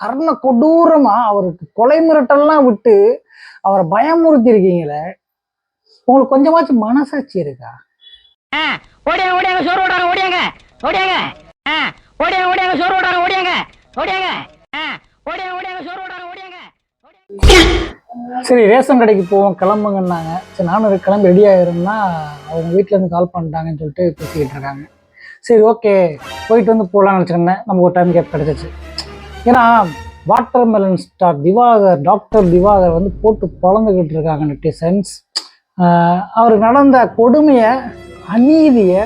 கர்ண கொடூரமா அவருக்கு கொலை மிரட்டல்லாம் விட்டு அவரை பயமுறுத்தி இருக்கீங்களே உங்களுக்கு கொஞ்சமாச்சும் மனசாட்சி இருக்கா? ஓடியாங்க ஓடியாங்க சோறு ஓடாங்க ஓடியாங்க ஓடியாங்க. ஓடியாங்க ஓடியாங்க சோறு ஓடாங்க ஓடியாங்க ஓடியாங்க. ஓடியாங்க ஓடியாங்க சோறு ஓடாங்க ஓடியாங்க. சரி ரேஷன் கடைக்கு போவோம் கிளம்புங்கன்னாங்க. சரி நானும் ஒரு கிளம்பி ரெடி ஆயிருந்தா அவங்க வீட்ல இருந்து கால் பண்ணிட்டாங்கன்னு சொல்லிட்டு பேசிக்கிட்டு இருக்காங்க. சரி ஓகே போயிட்டு வந்து போகலான்னு நினச்சிருந்தேன் நமக்கு ஒரு டைம் கேப் கிடச்சிச்சு. ஏன்னா watermelon star Diwakar doctor Diwakar வந்து போட்டு பொழந்துக்கிட்டு இருக்காங்க நெட்டிசன்ஸ் அவருக்கு நடந்த கொடுமையை அநீதியை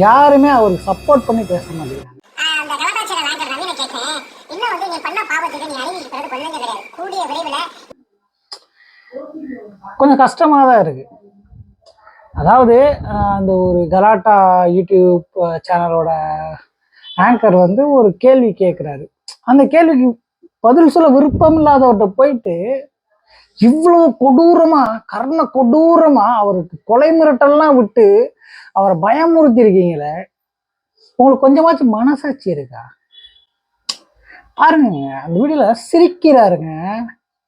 யாருமே அவருக்கு சப்போர்ட் பண்ணி பேச மாட்டேங்கிறாங்க. கொஞ்சம் கஷ்டமாக தான் இருக்குது அதாவது அந்த ஒரு கலாட்டா யூடியூப் சேனலோட ஆங்கர் வந்து ஒரு கேள்வி கேட்குறாரு அந்த கேள்விக்கு பதில் சொல்ல விருப்பம் இல்லாதவர்கிட்ட போயிட்டு இவ்வளோ கொடூரமா கர்ண கொடூரமா அவருக்கு கொலை மிரட்டல்லாம் விட்டு அவரை பயமுறுத்தி இருக்கீங்களே உங்களுக்கு கொஞ்சமாச்சும் மனசாட்சி இருக்கா? பாருங்க அந்த வீடியோல சிரிக்கிறாருங்க.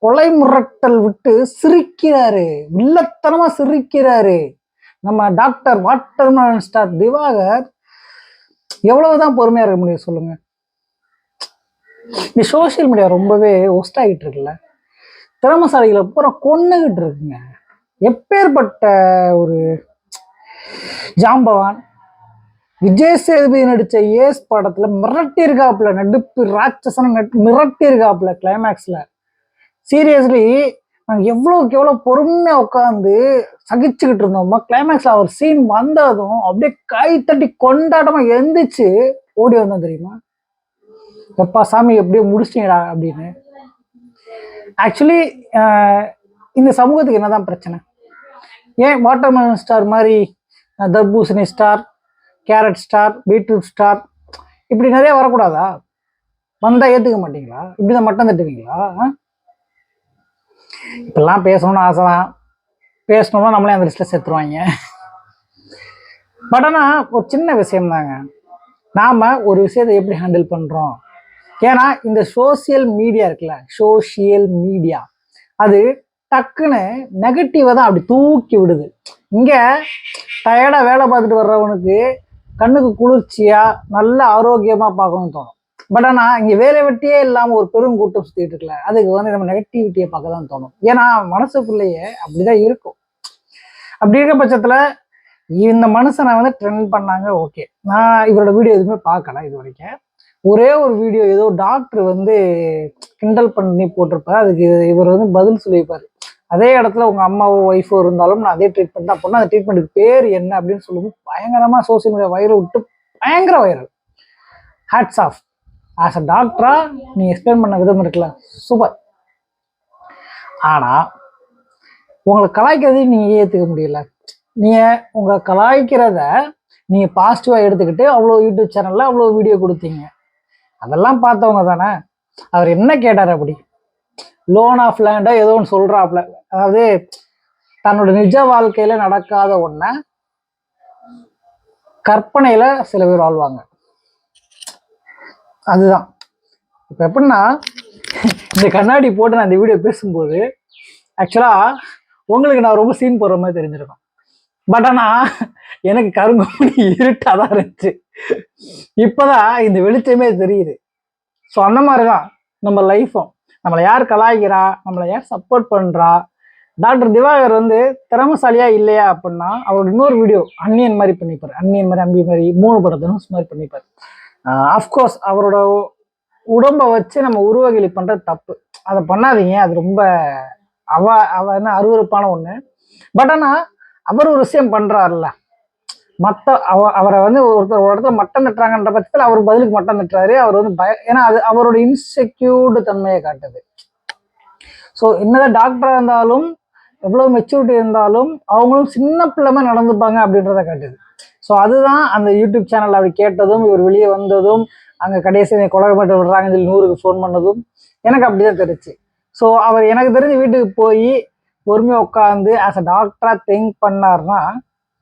கொலை முரட்டல் விட்டு சிரிக்கிறாரு. வில்லத்தனமா சிரிக்கிறாரு. நம்ம டாக்டர் வாட்டர்மேன் ஸ்டார் திவாகர் எவ்வளவுதான் பொறுமையா இருக்க முடியும் சொல்லுங்க. இந்த சோஷியல் மீடியா ரொம்பவே ஒஸ்ட் ஆகிட்டு இருக்குல்ல. திறமசாலிகளை பூரா கொன்னுகிட்டு இருக்குங்க. எப்பேற்பட்ட ஒரு ஜாம்பவான் விஜய் சேதுபதி நடித்த ஏஸ் படத்தில் மிரட்டி இருக்காப்புல நடிப்பு ராட்சசன நட் மிரட்டி இருக்காப்புல சீரியஸ்லி நாங்கள் எவ்வளோக்கு எவ்வளோ பொறுமையாக உட்காந்து சகிச்சுக்கிட்டு இருந்தோமோ கிளைமேக்ஸில் அவர் சீன் வந்ததும் அப்படியே கை தட்டி கொண்டாட்டமாக எந்திரிச்சு ஓடி வந்தோம் தெரியுமா? எப்பா சாமி எப்படியோ முடிச்சிட்டீங்கடா அப்படின்னு. ஆக்சுவலி இந்த சமூகத்துக்கு என்னதான் பிரச்சனை? ஏன் வாட்டர்மெலன் ஸ்டார் மாதிரி தர்பூசணி star carrot star beetroot star இப்படி நிறைய வரக்கூடாதா? வந்தால் ஏற்றுக்க மாட்டீங்களா? இப்படி தான் மட்டம் தட்டுவீங்களா? இப்பெல்லாம் பேசணும்னு ஆசை தான் பேசணும்னா நம்மளே அந்த லிஸ்ட்டில் சேர்த்துருவாங்க பட் ஆனால் ஒரு சின்ன விஷயம் தாங்க நாம் ஒரு விஷயத்தை எப்படி ஹேண்டில் பண்ணுறோம் ஏன்னா இந்த சோஷியல் மீடியா இருக்குல்ல சோஷியல் மீடியா அது டக்குன்னு நெகட்டிவை தான் அப்படி தூக்கி விடுது. இங்கே டயர்டாக வேலை பார்த்துட்டு வர்றவனுக்கு கண்ணுக்கு குளிர்ச்சியாக நல்ல ஆரோக்கியமாக பார்க்கணும்னு தோணும். பட் ஆனால் இங்கே வேலை வெட்டியே இல்லாமல் ஒரு பெரும் கூட்டம் சுற்றிட்டு இருக்கல அதுக்கு வந்து நம்ம நெகட்டிவிட்டியை பார்க்க தான் தோணும். ஏன்னா மனசுக்குள்ளேயே அப்படிதான் இருக்கும். அப்படி இருக்க பட்சத்தில் இந்த மனுஷனை வந்து ட்ரெண்ட் பண்ணாங்க ஓகே நான் இவரோட வீடியோ எதுவுமே பார்க்கல இது வரைக்கும். ஒரே ஒரு வீடியோ ஏதோ டாக்டர் வந்து கிண்டல் பண்ணி போட்டிருப்பாரு. அதுக்கு இவர் வந்து பதில் சொல்லியிருப்பாரு. அதே இடத்துல உங்க அம்மாவோ ஒய்ஃபோ இருந்தாலும் நான் அதே ட்ரீட்மெண்ட் தான் பண்ணேன் அந்த ட்ரீட்மெண்ட்டுக்கு பேர் என்ன அப்படின்னு சொல்லும்போது பயங்கரமா சோசியல் மீடியா வைரல் விட்டு பயங்கர viral hats off as a டாக்டரா நீ எக்ஸ்பிளைன் பண்ண விதம் இருக்குல்ல. சூப்பர் ஆனா உங்களை கலாய்க்கிறதையும் நீங்க ஏத்துக்க முடியல? நீங்க உங்க கலாய்க்கிறத நீங்க பாசிட்டிவா எடுத்துக்கிட்டு அவ்வளோ யூடியூப் சேனல்ல அவ்வளோ வீடியோ கொடுத்தீங்க. அதெல்லாம் பார்த்தவங்க தானே? அவர் என்ன கேட்டார் அப்படி? லோன் ஆஃப் லேண்டோ ஏதோ ஒன்று சொல்கிறாப்ல அதாவது தன்னோட நிஜ வாழ்க்கையில் நடக்காத ஒன்றை கற்பனையில் சில பேர் வாழ்வாங்க அதுதான். இப்போ எப்படின்னா இந்த கண்ணாடி போட்டு நான் இந்த வீடியோ பேசும்போது ஆக்சுவலாக உங்களுக்கு நான் ரொம்ப சீன் போடுற மாதிரி தெரிஞ்சிருக்கும். பட் ஆனால் எனக்கு கருங்கோணி இருட்டாக தான் இருந்துச்சு. இப்போதான் இந்த வெளிச்சமே தெரியுது. ஸோ அந்த மாதிரி தான் நம்ம லைஃப்பும் நம்மளை யார் கலாய்க்கிறா? நம்மளை யார் சப்போர்ட் பண்ணுறா டாக்டர் திவாகர் வந்து திறமசாலியா இல்லையா அப்படின்னா அவரோட இன்னொரு வீடியோ அன்னியன் மாதிரி பண்ணிப்பார். அன்னியன் மாதிரி அம்பி மாதிரி மூணு படம் தனுஷ் மாதிரி பண்ணிப்பார். அஃப்கோர்ஸ் அவரோட உடம்பை வச்சு நம்ம உருவகிலி பண்றது தப்பு. அதை பண்ணாதீங்க. அது ரொம்ப அவ அவ என்ன அருவருப்பான ஒன்று பட் ஆனால் அவர் ஒரு விஷயம் பண்ணுறாருல்ல மத்த அவ அவரை வந்து ஒருத்தர் ஒரு இடத்துல மட்டம் தட்டுறாங்கன்ற பட்சத்தில் அவர் பதிலுக்கு மட்டம் தட்டுறாரு. அவர் வந்து பய ஏன்னா அது அவரோட இன்செக்யூர்டு தன்மையை காட்டுது. ஸோ என்னதான் டாக்டராக இருந்தாலும் எவ்வளோ மெச்சூரிட்டி இருந்தாலும் அவங்களும் சின்ன பிள்ளைமா நடந்துப்பாங்க அப்படின்றத காட்டுது. ஸோ அதுதான் அந்த யூடியூப் சேனல் அப்படி கேட்டதும் இவர் வெளியே வந்ததும் அங்கே கடைசி கொலகப்பட்டு மட்டும் விடுறாங்கன்னு சொல்லி நூறுக்கு ஃபோன் பண்ணதும் எனக்கு அப்படி தான் தெரிச்சு ஸோ அவர் எனக்கு தெரிஞ்சு வீட்டுக்கு போய் பொறுமையாக உட்காந்து ஆஸ் அ டாக்டராக திங்க் பண்ணார்னா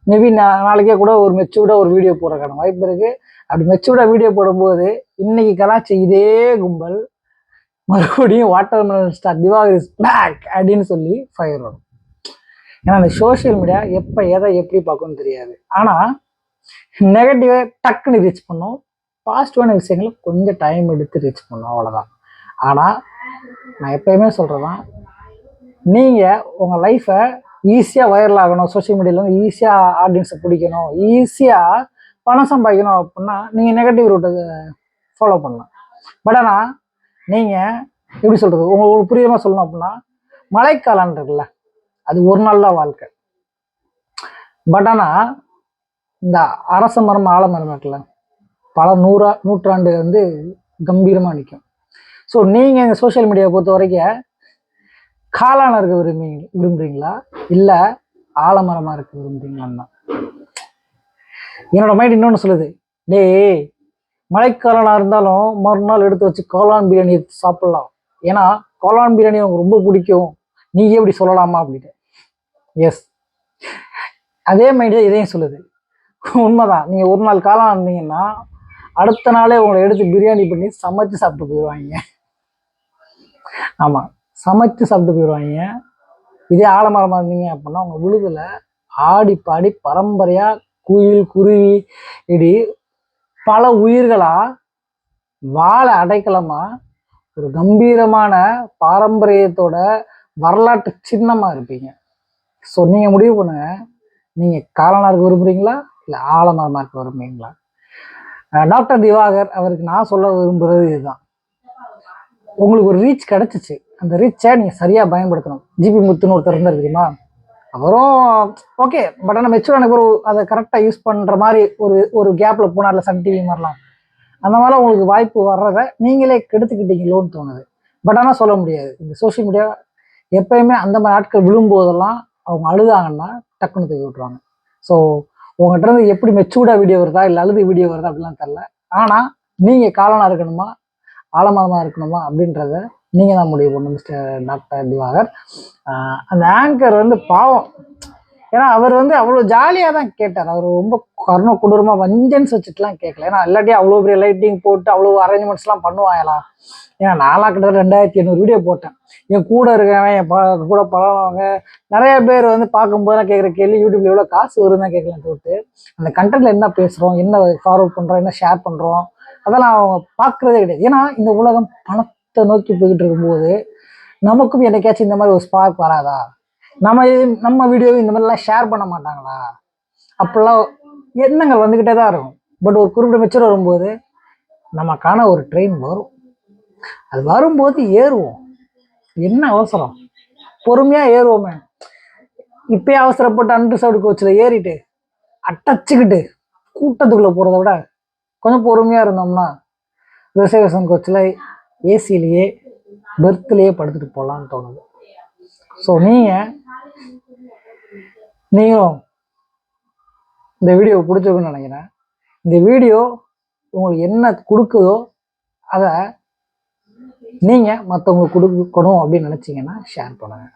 மேபி நாளைக்கே கூட ஒரு மெச்சூர்டாக ஒரு வீடியோ போடுறதுக்கான வாய்ப்பு இருக்குது அப்படி மெச்சூர்டாக வீடியோ போடும்போது இன்னைக்கு கலாச்சி இதே கும்பல் மறுபடியும் watermelon star Diwakar is back அப்படின்னு சொல்லி ஃபயர் வரும். ஏன்னா அந்த சோஷியல் மீடியா எப்போ எதை எப்படி பார்க்கணும்னு தெரியாது. ஆனால் நெகட்டிவை டக்குன்னு ரீச் பண்ணும். பாசிட்டிவான விஷயங்களை கொஞ்சம் டைம் எடுத்து ரீச் பண்ணும் அவ்வளோதான் ஆனால் நான் எப்பயுமே சொல்கிறதான் நீங்கள் உங்கள் லைஃப்பை ஈஸியாக வைரல் ஆகணும் சோஷியல் மீடியாவில் வந்து ஈஸியாக ஆடியன்ஸை பிடிக்கணும் ஈஸியாக பணம் சம்பாதிக்கணும் அப்படின்னா நீங்கள் நெகட்டிவ் ரூட்டை ஃபாலோ பண்ணலாம். பட் ஆனால் நீங்கள் எப்படி சொல்கிறது உங்களுக்கு புரியமாக சொல்லணும் அப்படின்னா மழைக்காலம் இருக்குல்ல அது ஒரு நாள் தான் வாழ்க்கை. பட் ஆனால் இந்த அரச மரம் ஆலமரம் இருக்குல்ல பல நூறா நூற்றாண்டு வந்து கம்பீரமாக நிற்கும் ஸோ நீங்கள் இந்த சோஷியல் மீடியாவை பொறுத்த வரைக்கும் காளான இருக்க விரும்பி விரும்புறீங்களா? இல்லை ஆலமரமாக இருக்க விரும்புறீங்களான்னா என்னோட மைண்ட் இன்னொன்று சொல்லுது. டேய் மழைக்காலனாக இருந்தாலும் மறுநாள் எடுத்து வச்சு கோலான் பிரியாணி எடுத்து சாப்பிட்லாம். ஏன்னா கோலான் பிரியாணி உங்களுக்கு ரொம்ப பிடிக்கும். நீ எப்படி சொல்லலாமா அப்படின்ட்டு. எஸ் அதே மைண்ட் இதையும் சொல்லுது. உண்மைதான். நீங்கள் ஒரு நாள் காலம் இருந்தீங்கன்னா அடுத்த நாளே உங்களை எடுத்து பிரியாணி பண்ணி சமைச்சு சாப்பிட்டு போயிடுவாங்க. ஆமாம் சமைச்சு சாப்பிட்டு போயிடுவாங்க இதே ஆலமரமாக இருந்தீங்க அப்படின்னா உங்கள் விழுதில் ஆடி பாடி பரம்பரையாக குயில் குருவி இடி பல உயிர்களாக வாழை அடைக்கலமாக ஒரு கம்பீரமான பாரம்பரியத்தோட வரலாற்று சின்னமாக இருப்பீங்க. ஸோ நீங்கள் முடிவு பண்ணுங்க. நீங்கள் காலனா இருக்க விரும்புகிறீங்களா இல்லை ஆலமரமாக இருக்க விரும்புறீங்களா டாக்டர் திவாகர் அவருக்கு நான் சொல்ல விரும்புறது இதுதான். உங்களுக்கு ஒரு ரீச் கிடைச்சிச்சு. அந்த ரீச்சை நீங்கள் சரியாக பயன்படுத்தணும். ஜிபி முத்துன்னு ஒருத்தர் இருந்தார் தெரியுமா? அவரும் ஓகே பட் ஆனால் மெச்சூரான ஒரு அதை கரெக்டாக யூஸ் பண்ணுற மாதிரி ஒரு ஒரு கேப்பில் போனார்ல சன் டிவி மாதிரிலாம். அந்த மாதிரிலாம் உங்களுக்கு வாய்ப்பு வர்றதை நீங்களே கெடுத்துக்கிட்டீங்களோன்னு தோணுது. பட் ஆனால் சொல்ல முடியாது. இந்த சோஷியல் மீடியா எப்பயுமே அந்த மாதிரி ஆட்கள் விழும்போதெல்லாம் அவங்க அழுதாங்கன்னா டக்குன்னு தூக்கி விட்ருவாங்க ஸோ உங்கள்கிட்ட இருந்து எப்படி மெச்சூர்டாக வீடியோ வருதா இல்லை அழுது வீடியோ வருதா அப்படிலாம் தெரில ஆனால் நீங்கள் காலனாக இருக்கணுமா ஆலமரமாக இருக்கணுமா அப்படின்றத நீங்கள் தான் முடிவு பண்ணணும் மிஸ்டர் டாக்டர் திவாகர். அந்த ஆங்கர் வந்து பாவம். ஏன்னா அவர் வந்து அவ்வளோ ஜாலியாக தான் கேட்டார். அவர் ரொம்ப கருண கொடூரமாக வஞ்சன்ஸ் வச்சுட்டுலாம் கேட்கல ஏன்னா இல்லாட்டியும் அவ்வளோ பெரிய லைட்டிங் போட்டு அவ்வளோ அரேஞ்ச்மெண்ட்ஸ்லாம் பண்ணுவாங்களா ஏன்னா நாலா கிட்டத்தட்ட ரெண்டாயிரத்தி எண்ணூறு வீடியோ போட்டேன். என் கூட இருக்கவன் என் ப கூட பழகுறவங்க நிறைய பேர் வந்து பார்க்கும்போது கேட்குற கேள்வி யூடியூப்ல எவ்வளோ காசு வருதுன்னு கேட்கலாம் தவிர்த்து அந்த கண்டென்ட்ல என்ன பேசுகிறோம் என்ன ஃபார்வர்ட் பண்ணுறோம் என்ன ஷேர் பண்ணுறோம் அதெல்லாம் அவங்க பார்க்குறதே கிடையாது. ஏன்னா இந்த உலகம் பணத்தை நோக்கி போய்கிட்டு இருக்கும்போது நமக்கும் என்னைக்காச்சும் இந்த மாதிரி ஒரு ஸ்பார்க் வராதா? நம்ம நம்ம வீடியோவை இந்த மாதிரிலாம் ஷேர் பண்ண மாட்டாங்களா? அப்படிலாம் எண்ணங்கள் வந்துக்கிட்டே தான் இருக்கும். பட் ஒரு குறிப்பிட்ட மிச்சர் வரும்போது நமக்கான ஒரு ட்ரெயின் வரும். அது வரும்போது ஏறுவோம். என்ன அவசரம்? பொறுமையாக ஏறுவோமே. இப்பயே அவசரப்பட்டு அன்ரிசர்வ்டு கோச்சில் ஏறிட்டு அட்டச்சுக்கிட்டு கூட்டத்துக்குள்ளே போகிறத விட கொஞ்சம் பொறுமையாக இருந்தோம்னா ரிசர்வேஷன் கோச்சில் ஏசிலேயே பெர்த்லேயே படுத்துட்டு போகலான்னு தோணுது. ஸோ நீங்கள் நீங்களும் இந்த வீடியோ பிடிச்சிருக்குன்னு நினைக்கிறேன். இந்த வீடியோ உங்களுக்கு என்ன கொடுக்குதோ அதை நீங்கள் மற்றவங்களுக்கு கொடுக்கணும் அப்படின்னு நினச்சிங்கன்னா ஷேர் பண்ணுங்கள்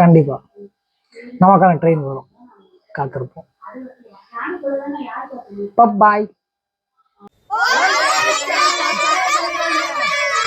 கண்டிப்பாக நமக்கான ட்ரெயின் வரும். காத்திருப்போம். பாய்